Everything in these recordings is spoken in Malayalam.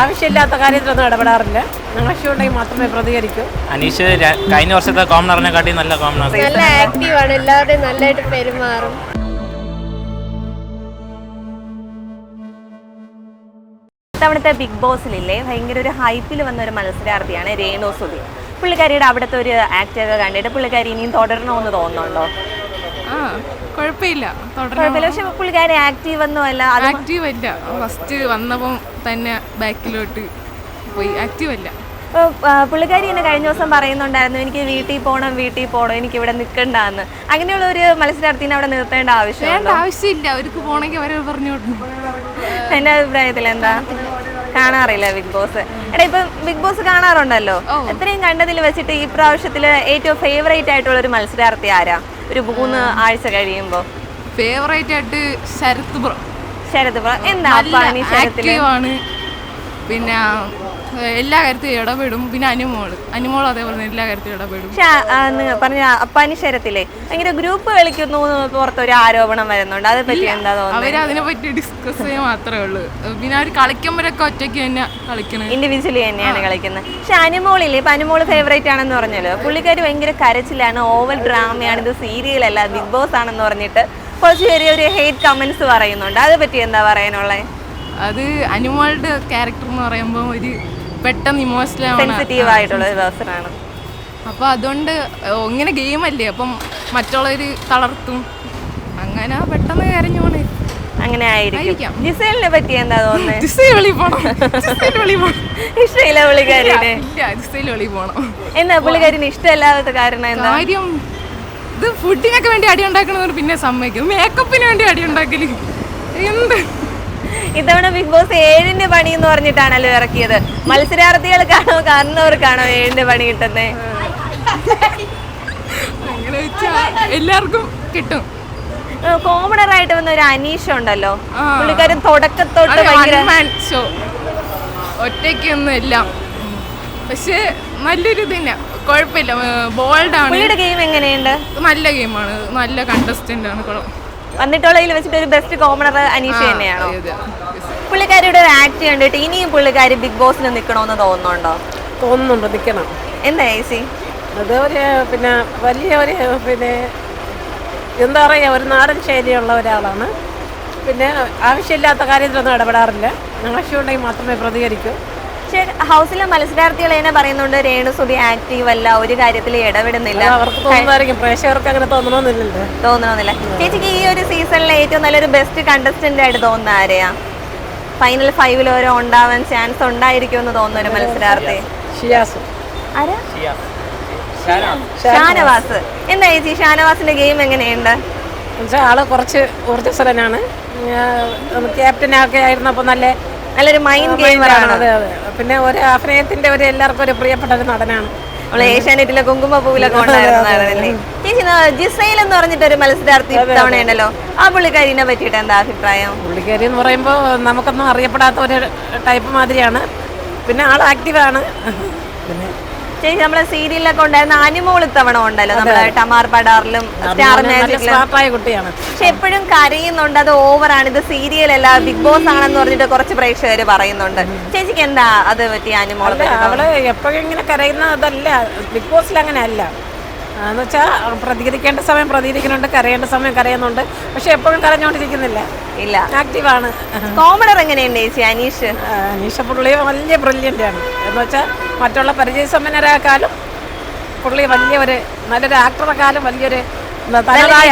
ആവശ്യമില്ലാത്ത കാര്യത്തിലൊന്നും ഇടപെടാറില്ല. ആവശ്യമുണ്ടെങ്കിൽ മാത്രമേ പ്രതികരിക്കൂ. അനീഷ് കഴിഞ്ഞ വർഷത്തെ കോമണറിനെക്കാട്ടി നല്ല കോമണർ നല്ല ആക്റ്റീവാണ് എല്ലാവരുടെയും നല്ലതായിട്ട് പെരുമാറും. ഇത്തവണത്തെ ബിഗ് ബോസിലില്ലേ ഭയങ്കര ഒരു ഹൈപ്പിൽ വന്ന ഒരു മത്സരാർത്ഥിയാണ് രേണു സുധി പുള്ളിക്കാരിയുടെ അവിടുത്തെ ഒരു ആക്ടറെ ഒക്കെ കണ്ടിട്ട് പുള്ളിക്കാരി ഇനിയും തുടരണമെന്ന് തോന്നുന്നുണ്ടോ? കുഴപ്പമില്ല. പക്ഷെ പുള്ളിക്കാരി ആക്റ്റീവ് ഒന്നും അല്ല. ആക്റ്റീവ് അല്ല ഫസ്റ്റ് വന്നപ്പം തന്നെ ബാക്കിലോട്ട് പോയി. ആക്റ്റീവ് അല്ല പുള്ളിക്കാരി എന്നെ കഴിഞ്ഞ ദിവസം പറയുന്നുണ്ടായിരുന്നു എനിക്ക് വീട്ടിൽ പോകണം വീട്ടിൽ പോകണം എനിക്ക് ഇവിടെ നിൽക്കണ്ടെന്ന് അങ്ങനെയുള്ള ഒരു മത്സരാർത്ഥിനെ അവിടെ നിർത്തേണ്ട ആവശ്യം ആവശ്യമില്ല. അവർക്ക് പോണെങ്കിൽ അവരെ പറഞ്ഞോട്ടു എന്റെ അഭിപ്രായത്തിൽ എന്താ? കാണാറില്ല ബിഗ് ബോസ്. എടാ ഇപ്പൊ ബിഗ് ബോസ് കാണാറുണ്ടല്ലോ? എത്രയും കണ്ടതിൽ വെച്ചിട്ട് ഈ പ്രാവശ്യത്തിൽ ഏറ്റവും ഫേവറേറ്റ് ആയിട്ടുള്ള ഒരു മത്സരാർത്ഥി ആരാ? ഒരു മൂന്ന് ആഴ്ച കഴിയുമ്പോ? ഫേവറേറ്റ് ആയിട്ട് ശരത് ബ്രോ. ശരത് ബ്രോ. എന്താ പിന്നെ എല്ലാ കാര്യത്തിലും ഇടപെടും. പിന്നെ അനുമോൾ. അനുമോൾ അതേപോലെ തന്നെ എല്ലാ കാര്യത്തിലും ഇടപെടും. പക്ഷെ പറഞ്ഞ അപ്പാനി ശരത്തിലെ ഭയങ്കര ഗ്രൂപ്പ് കളിക്കുന്നു എന്ന് പുറത്തൊരു ആരോപണം വരുന്നുണ്ട്. അതേ പറ്റി എന്താ തോന്നുന്നത്? അവർ അതിനെ പറ്റി ഡിസ്കസ് ചെയ്യാൻ മാത്രമേ ഉള്ളൂ. പിന്നെ അവർ കളിക്കുമ്പോഴൊക്കെ ഒറ്റയ്ക്ക് തന്നെ കളിക്കുന്നത് ഇൻഡിവിജ്വലി തന്നെയാണ് കളിക്കുന്നത്. പക്ഷെ അനുമോളില്ലേ? ഇപ്പൊ അനുമോൾ ഫേവറേറ്റ് ആണെന്ന് പറഞ്ഞല്ലോ. പുള്ളിക്കാർ ഭയങ്കര കരച്ചിലാണ്. ഓവൽ ഡ്രാമയാണ്. ഇത് സീരിയലല്ല. ബിഗ് ബോസ് ആണെന്ന് പറഞ്ഞിട്ട് കുറച്ച് പേര് ഒരു ഹേറ്റ് കമന്റ്സ് പറയുന്നുണ്ട്. അതേ പറ്റി എന്താ പറയാനുള്ളത് അത് അനുമോളുടെ ക്യാരക്ടർ എന്ന് പറയുമ്പോൾ ഒരു പെട്ടെന്ന് ഇമോഷണൽ സെൻസിറ്റീവ് ആയിട്ടുള്ള ഒരു പേഴ്സണാണ് അപ്പോൾ അതുകൊണ്ട് ഇങ്ങനെ ഗെയിം അല്ലേ? അപ്പം മറ്റുള്ളവർ തളർത്തും. അങ്ങനെ പെട്ടെന്ന് കരഞ്ഞു പോണേ അങ്ങനെ ആയിരിക്കും. ജിസേലിനെ പറ്റി എന്താ തോന്നുന്നത് ജിസയിൽ വെളിയിൽ പോണം. ജിസയിൽ വെളിയിൽ പോണം. ഇഷ്ടമില്ല പുള്ളിക്കാരിനെ. ജിസയിൽ വെളിയിൽ പോണം. എന്താ പുള്ളിക്കാരിന് ഇഷ്ടമല്ലാത്ത കാരണം എന്താ? കാര്യം ഇത് ഫുഡിനൊക്കെ വേണ്ടി അടി ഉണ്ടാക്കണമെന്ന് പിന്നെ സമ്മതിക്കും മേക്കപ്പിന് വേണ്ടി അടി ഉണ്ടാക്കൽ. എന്ത്? ഇത്തവണ ബിഗ് ബോസ് ഏഴിന്റെ പണി എന്ന് പറഞ്ഞിട്ടാണല്ലോ ഇറക്കിയത്. മത്സരാർത്ഥികൾക്കാണോ കാണുന്നവർക്കാണോ ഏഴിന്റെ പണി കിട്ടുന്നത് അങ്ങനെ വെച്ചാൽ എല്ലാവർക്കും കിട്ടും. കോമണർ ആയിട്ട് വന്ന ഒരു അനീഷ ഉണ്ടല്ലോ. പുള്ളിക്കാരും പുള്ളിക്കാരൻ തുടക്കത്തോട്ട്. ഒറ്റയ്ക്കൊന്നും എല്ലാം പക്ഷേ നല്ലൊരു തന്നെ കുഴപ്പമില്ല. ബോൾഡാണ് ഗെയിം എങ്ങനെയുണ്ട്? നല്ല ഗെയിമാണ് നല്ല കണ്ടസ്റ്റന്റ് ആണ് കുളം. വന്നിട്ടുള്ളതിൽ വെച്ചിട്ട് ഒരു ബെസ്റ്റ് കോമണർ അനീഷ തന്നെയാണോ. പുള്ളിക്കാരിയുടെ ഒരു ആക്ട് കണ്ടിട്ട് ഇനിയും പുള്ളിക്കാരി ബിഗ് ബോസിൽ നിൽക്കണമെന്ന് തോന്നുന്നുണ്ടോ? തോന്നുന്നുണ്ട് നിൽക്കണം എന്താ ഏസി അത് ഒരു പിന്നെ വലിയ ഒരു പിന്നെ എന്താ പറയുക ഒരു നാടൻ ശൈലിയുള്ള ഒരാളാണ്. പിന്നെ ആവശ്യമില്ലാത്ത കാര്യത്തിലൊന്നും ഇടപെടാറില്ല. ആവശ്യമുണ്ടെങ്കിൽ മാത്രമേ പ്രതികരിക്കൂ. പക്ഷേ ഹൗസിലെ മത്സരാർത്ഥികൾ തന്നെ പറയുന്നുണ്ട് രേണുസുതി ആക്റ്റീവ് അല്ല ഒരു കാര്യത്തിൽ ഇടപെടുന്നില്ല. പ്രേക്ഷകർക്ക് അങ്ങനെ തോന്നണമെന്നില്ലല്ലോ. തോന്നണമെന്നില്ല. ചേച്ചിക്ക് ഈ ഒരു സീസണിലെ ഏറ്റവും നല്ലൊരു ബെസ്റ്റ് കണ്ടസ്റ്റന്റ് ആയിട്ട് തോന്നുന്ന ആരെയാ? ഫൈനൽ ഫൈവിൽ ഓരോ ഉണ്ടാവാൻ ചാൻസ് ഉണ്ടായിരിക്കും എന്ന് തോന്നുന്ന ഒരു മത്സരാർത്ഥി. ആരാ? ഷാനവാസ്. എന്താ ചേച്ചി? ഷാനവാസിന്റെ ഗെയിം എങ്ങനെയുണ്ട്? ആൾ കുറച്ച് ഊർജസ്വലനാണ്. ക്യാപ്റ്റനൊക്കെ ആയിരുന്നപ്പോൾ നല്ല നല്ലൊരു മൈൻഡ് ഗെയിമറാണ് അതെ അതെ. പിന്നെ ഒരു അഭിനയത്തിന്റെ ഒരു എല്ലാവർക്കും ഒരു പ്രിയപ്പെട്ട ഒരു നടനാണ്. നമ്മളെ ഏഷ്യാനെറ്റിലെ കുങ്കുമപ്പൂവിലൊക്കെ ഉണ്ടായിരുന്നതാണല്ലേ ചേച്ചി ജിസൈൽ എന്ന് പറഞ്ഞിട്ട് ഒരു മത്സരാർത്ഥി തവണയുണ്ടല്ലോ ഉണ്ടല്ലോ ആ പുള്ളിക്കാരിനെ പറ്റിയിട്ട് എന്താ അഭിപ്രായം? പുള്ളിക്കാരി എന്ന് പറയുമ്പോൾ നമുക്കൊന്നും അറിയപ്പെടാത്ത ഒരു ടൈപ്പ് മാതിരിയാണ്. പിന്നെ ആൾ ആക്റ്റീവാണ് പിന്നെ ചേച്ചി നമ്മളെ സീരിയലിലൊക്കെ ഉണ്ടായിരുന്ന അനിമോൾ ഇത്തവണ ഉണ്ടല്ലോ. നമ്മളെ ടമാർ പടാറിലും സ്റ്റാർ മാജിക്കിലും. കുട്ടിയാണ്. പക്ഷെ എപ്പോഴും കരയുന്നുണ്ട്. അത് ഓവറാണ് ഇത് സീരിയൽ അല്ല ബിഗ് ബോസ് ആണെന്ന് പറഞ്ഞിട്ട് കുറച്ച് പ്രേക്ഷകർ പറയുന്നുണ്ട്. ചേച്ചിക്ക് എന്താ അത് പറ്റി പറ്റി അവൾ എപ്പോഴും ഇങ്ങനെ കരയുന്ന അതല്ല. ബിഗ് ബോസിൽ അങ്ങനെ അല്ല എന്ന് വെച്ചാൽ പ്രതികരിക്കേണ്ട സമയം പ്രതികരിക്കുന്നുണ്ട് കരയേണ്ട സമയം കരയുന്നുണ്ട്. പക്ഷെ എപ്പോഴും കരഞ്ഞോണ്ടിരിക്കുന്നില്ല. ഇല്ല. ആക്റ്റീവാണ്. കോമഡർ എങ്ങനെയുണ്ട് ചേച്ചി അനീഷ്? അനീഷ പുള്ളി വലിയ ബ്രില്യന്റ് ആണ് എന്ന് വെച്ചാൽ മറ്റുള്ള പരിചയസമ്പന്നരാക്കാലും പുള്ളി വലിയ ഒരു നല്ലൊരു ആക്ടറെക്കാലും വലിയൊരു തനതായ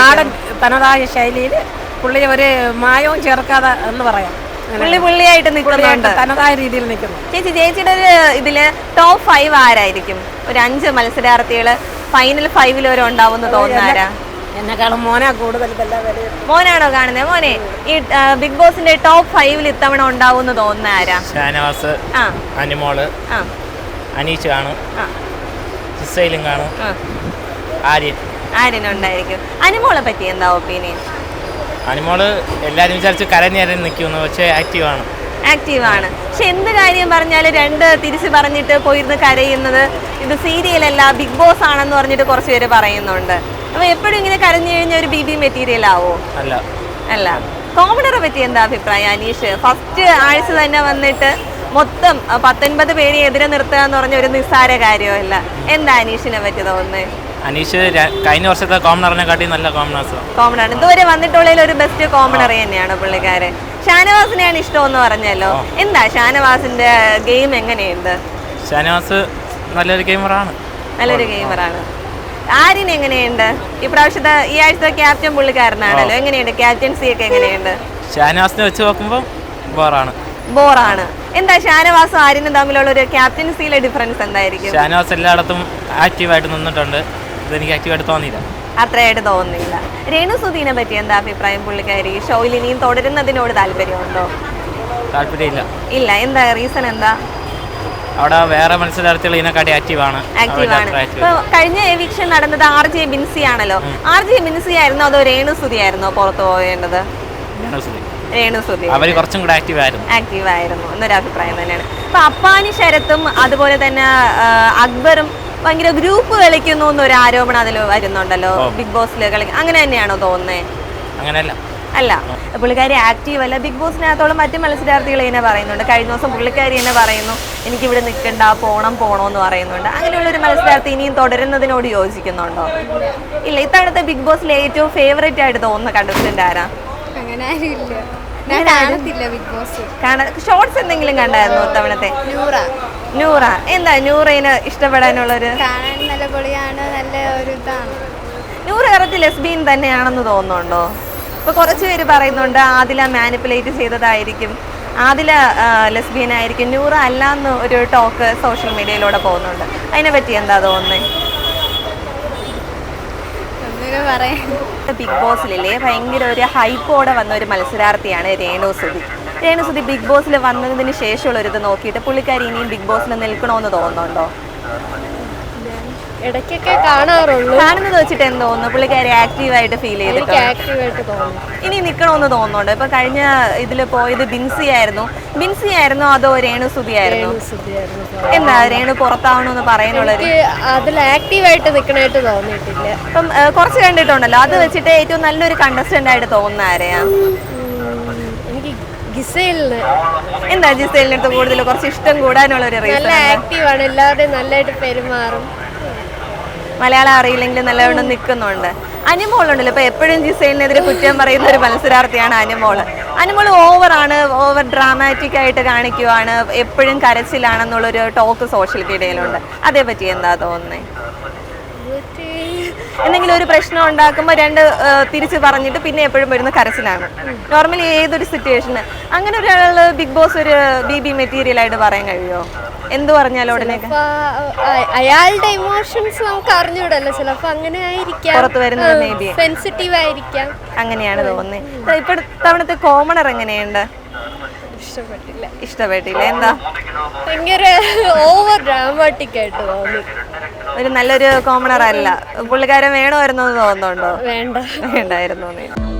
നാടൻ തനതായ ശൈലിയിൽ പുള്ളി ഒരു മായവും ചേർക്കാതെ എന്ന് പറയാം. പുള്ളി പുള്ളിയായിട്ട് നിൽക്കുന്നുണ്ട്. തനതായ രീതിയിൽ നിൽക്കുന്നു. ചേച്ചി ചേച്ചിയുടെ ഒരു ഇതിൽ ടോപ്പ് ഫൈവ് ആരായിരിക്കും? ഒരു അഞ്ച് മത്സരാർത്ഥികൾ ഫൈനൽ ഫൈവിൽ വരെ ഉണ്ടാവുമെന്ന് തോന്നുന്ന ആരാ? എന്നെക്കാളും മോനാ കൂടുതൽ മോനാണോ കാണുന്നത്? മോനെ ഈ ബിഗ് ബോസിന്റെ ടോപ്പ് ഫൈവിൽ ഇത്തവണ ഉണ്ടാവുമെന്ന് തോന്നുന്ന ആരാ? ഷാനവാസ് ആ. അനിമോൾ ആ. അനീഷ് കാണും. കാണും. ആ. ആര്യൻ. ആരിനുണ്ടായിരിക്കും അനുമോളെ പറ്റി എന്താ ഒപ്പീനിയൻ അനിമോൾ എല്ലാവരും വിചാരിച്ച് കരഞ്ഞേരം നിൽക്കുന്നു പക്ഷേ ആക്റ്റീവാണ് ആക്റ്റീവ് ആണ്. പക്ഷെ എന്ത് കാര്യം പറഞ്ഞാലും രണ്ട് തിരിച്ച് പറഞ്ഞിട്ട് പോയിരുന്ന് കരയുന്നത് ഇത് സീരിയലല്ല ബിഗ് ബോസ് ആണെന്ന് പറഞ്ഞിട്ട് കുറച്ച് പേര് പറയുന്നുണ്ട്. അപ്പൊ എപ്പോഴും ഇങ്ങനെ കരഞ്ഞു കഴിഞ്ഞ ഒരു ബി ബി മെറ്റീരിയൽ ആവോ? അല്ല. അല്ല. കോമഡറെ പറ്റി എന്താ അഭിപ്രായം അനീഷ്? ഫസ്റ്റ് ആഴ്ച തന്നെ വന്നിട്ട് മൊത്തം പത്തൊൻപത് പേരെ എതിരെ നിർത്തുക എന്ന് പറഞ്ഞ ഒരു നിസ്സാര കാര്യമല്ല. എന്താ അനീഷിനെ പറ്റി തോന്നുന്നത്? അനീഷ് കഴിഞ്ഞ വർഷത്തെ കോമണറിനെ കാട്ടി നല്ല കോമണേഴ്സ് കോമണർ ഇതുവരെ വന്നിട്ടുള്ളതിൽ ഒരു ബെസ്റ്റ് കോമണർ തന്നെയാണ് പുള്ളിക്കാരൻ? ഷാനവാസിനെയാണ് ഇഷ്ടമെന്ന് പറഞ്ഞല്ലോ. എന്താ ഷാനവാസിന്റെ ഗെയിം എങ്ങനെയുണ്ട്? ഷാനവാസ് നല്ലൊരു ഗെയിമറാണ് നല്ലൊരു ഗെയിമറാണ് ആര്യൻ എങ്ങനെയുണ്ട്? ഈ പ്രാവശ്യത്തെ ഈ ആഴ്ചത്തെ ക്യാപ്റ്റൻ പുള്ളിക്കാരനാണല്ലോ. എങ്ങനെയുണ്ട്? ക്യാപ്റ്റൻസി ഒക്കെ എങ്ങനെയുണ്ട്? ഷാനവാസിനെ വെച്ച് നോക്കുമ്പോൾ ബോറാണ്. ബോറാണ്. എന്താ ഷാനവാസും ആര്യനും തമ്മിലുള്ള ഒരു ക്യാപ്റ്റൻസിയിലെ ഡിഫറൻസ് എന്തായിരിക്കും? ഷാനവാസ് എല്ലായിടത്തും ആക്റ്റീവായിട്ട് നിന്നിട്ടുണ്ട്. ഇതെനിക്ക് ആക്റ്റീവായിട്ട് തോന്നിയില്ല. അത്രയായിട്ട് തോന്നുന്നില്ല. രേണു സുധീനെ പറ്റി എന്താ അഭിപ്രായം പുള്ളിക്കാരി? ഷോയിൽ ഇനിയും തുടരുന്നതിനോട് താല്പര്യമുണ്ടോ? താല്പര്യമില്ല. ഇല്ല. എന്താ റീസൺ എന്താ? അവിടെ വേറെ മത്സരാർത്ഥികൾ ഇതിനെക്കാട്ടി ആക്റ്റീവാണ് ആക്റ്റീവ് ആണ്. ഇപ്പൊ കഴിഞ്ഞ എവിക്ഷൻ നടന്നത് ആർ ജെ ബിൻസി ആണല്ലോ. ആർ ജെ ബിൻസി ആയിരുന്നോ അതോ രേണു സുധി ആയിരുന്നോ പുറത്തു പോകേണ്ടത്? രേണു സുധി. അവർ കുറച്ചും കൂടെ ആക്റ്റീവ് ആയിരുന്നു. ആക്റ്റീവ് ആയിരുന്നു. എന്നൊരു അഭിപ്രായം തന്നെയാണ്. അപ്പൊ അപ്പാനി ശരത്തും അതുപോലെ തന്നെ അക്ബറും ഭയങ്കര ഗ്രൂപ്പ് കളിക്കുന്നു എന്നൊരു ആരോപണം അതിൽ വരുന്നുണ്ടല്ലോ. ബിഗ് ബോസിൽ കളി അങ്ങനെ തന്നെയാണോ തോന്നുന്നത് അങ്ങനെയല്ല. അല്ല. പുള്ളിക്കാരി ആക്റ്റീവ് അല്ല. ബിഗ് ബോസിനകത്തോളം മറ്റു മത്സരാർത്ഥികൾ ഇങ്ങനെ പറയുന്നുണ്ട്. കഴിഞ്ഞ ദിവസം പുള്ളിക്കാരി തന്നെ പറയുന്നു എനിക്ക് ഇവിടെ നിൽക്കണ്ട പോണം പോണോ എന്ന് പറയുന്നുണ്ട്. അങ്ങനെയുള്ള ഒരു മത്സരാർത്ഥി ഇനിയും തുടരുന്നതിനോട് യോജിക്കുന്നുണ്ടോ? ഇല്ല ഇത്തവണത്തെ ബിഗ് ബോസിൽ ഏറ്റവും ഫേവറേറ്റ് ആയിട്ട് തോന്നുന്ന കണ്ടസ്റ്റന്റ് ആരാ? അങ്ങനെ ആരും ഇല്ല. ബിഗ് ബോസ് ഷോർട്സ് എന്തെങ്കിലും കണ്ടായിരുന്നു ഇത്തവണത്തെ? നൂറ. നൂറ. എന്താ നൂറയിന് ഇഷ്ടപ്പെടാനുള്ളൊരു? കാണാൻ നല്ല പൊളിയാണ് നല്ല ഒരു ഇതാണ്. നൂറ് കറക്റ്റ് ലെസ്ബിയൻ തന്നെയാണെന്ന് തോന്നുന്നുണ്ടോ? ഇപ്പൊ കുറച്ച് പേര് പറയുന്നുണ്ട് ആദില മാനിപ്പുലേറ്റ് ചെയ്തതായിരിക്കും. ആദില ലെസ്ബിയൻ ആയിരിക്കും. നൂറ അല്ല എന്ന് ഒരു ടോക്ക് സോഷ്യൽ മീഡിയയിലൂടെ പോകുന്നുണ്ട്. അതിനെ പറ്റി എന്താ തോന്നുന്നത് ബിഗ് ബോസിലെ ഭയങ്കര ഒരു ഹൈപ്പോടെ വന്ന ഒരു മത്സരാർത്ഥിയാണ് രേണു സുധി. രേണു സുധി ബിഗ് ബോസിൽ വന്നതിന് ശേഷമുള്ള ഒരു ഇത് നോക്കിയിട്ട് പുള്ളിക്കാരി ഇനിയും ബിഗ് ബോസിൽ നിൽക്കണമെന്ന് തോന്നുന്നുണ്ടോ? ഇടയ്ക്കൊക്കെ കാണാറുള്ളൂ. കാണുന്നത് വെച്ചിട്ട് എന്ത് തോന്നുന്നു? പുള്ളിക്കാരി ആക്റ്റീവായിട്ട് ഫീൽ ചെയ്തിട്ട് ആക്റ്റീവായിട്ട് തോന്നുന്നു. ഇനി നിൽക്കണമെന്ന് തോന്നുന്നുണ്ട്? ഇപ്പൊ കഴിഞ്ഞ ഇതിൽ പോയത് ബിൻസി ആയിരുന്നു. ബിൻസി ആയിരുന്നു അതോ രേണു സുധി ആയിരുന്നു? എന്താ രേണു പുറത്താവണമെന്ന് പറയുന്നുള്ള അതിൽ ആക്റ്റീവായിട്ട് നിൽക്കണായിട്ട് തോന്നിയിട്ടില്ല. ഇപ്പം കുറച്ച് കണ്ടിട്ടുണ്ടല്ലോ. അത് വെച്ചിട്ട് ഏറ്റവും നല്ലൊരു കണ്ടസ്റ്റന്റ് ആയിട്ട് തോന്നുന്ന ആരെയാ? ഗിസയിലിന് എന്താ ജിസേലിന്റെ അടുത്ത് കൂടുതൽ കുറച്ച് ഇഷ്ടം കൂടാനുള്ള ഒരു നല്ല റീസൺ ആക്റ്റീവാണ് എല്ലാവരുടെയും നല്ലതായിട്ട് പെരുമാറും. മലയാളം അറിയില്ലെങ്കിൽ നല്ലവണ്ണം നിൽക്കുന്നുണ്ട്. അനിമോളുണ്ടല്ലോ ഇപ്പൊ എപ്പോഴും ജിസൈലിനെതിരെ കുറ്റം പറയുന്ന ഒരു മത്സരാർത്ഥിയാണ് അനുമോൾ. അനുമോൾ ഓവറാണ് ഓവർ ഡ്രാമാറ്റിക് ആയിട്ട് കാണിക്കുവാണ് എപ്പോഴും കരച്ചിലാണെന്നുള്ളൊരു ടോക്ക് സോഷ്യൽ മീഡിയയിലുണ്ട് അതേപറ്റി എന്താ തോന്നുന്നത് എന്തെങ്കിലും ഒരു പ്രശ്നം ഉണ്ടാക്കുമ്പോൾ രണ്ട് തിരിച്ച് പറഞ്ഞിട്ട് പിന്നെ എപ്പോഴും വരുന്ന കരച്ചിലാണ്. നോർമലി ഏതൊരു സിറ്റുവേഷന് അങ്ങനെ ഒരാൾ ബിഗ് ബോസ് ഒരു ബി ബി മെറ്റീരിയൽ ആയിട്ട് പറയാൻ കഴിയുമോ എന്ത് പറഞ്ഞാലും ഉടനെ? അയാളുടെ ഇമോഷൻസ് നമുക്ക് അറിഞ്ഞൂടല്ലോ ചിലപ്പോ അങ്ങനെ ആയിരിക്കാം. പുറത്ത് വരുന്നത്. സെൻസിറ്റീവ് ആയിരിക്കാം. അങ്ങനെയാണ് തോന്നുന്നത് ഇപ്പൊ തവണത്തെ കോമണർ എങ്ങനെയുണ്ട്? ഇഷ്ടപ്പെട്ടില്ല. ഇഷ്ടപ്പെട്ടില്ല. എന്താ? ഭയങ്കര ഓവർ ഡ്രാമാറ്റിക് ആയിട്ട് തോന്നി. ഒരു നല്ലൊരു കോമണർ അല്ല. പുള്ളിക്കാരൻ വേണമായിരുന്നു എന്ന് തോന്നുന്നുണ്ടോ? വേണ്ട. വേണ്ടായിരുന്നു.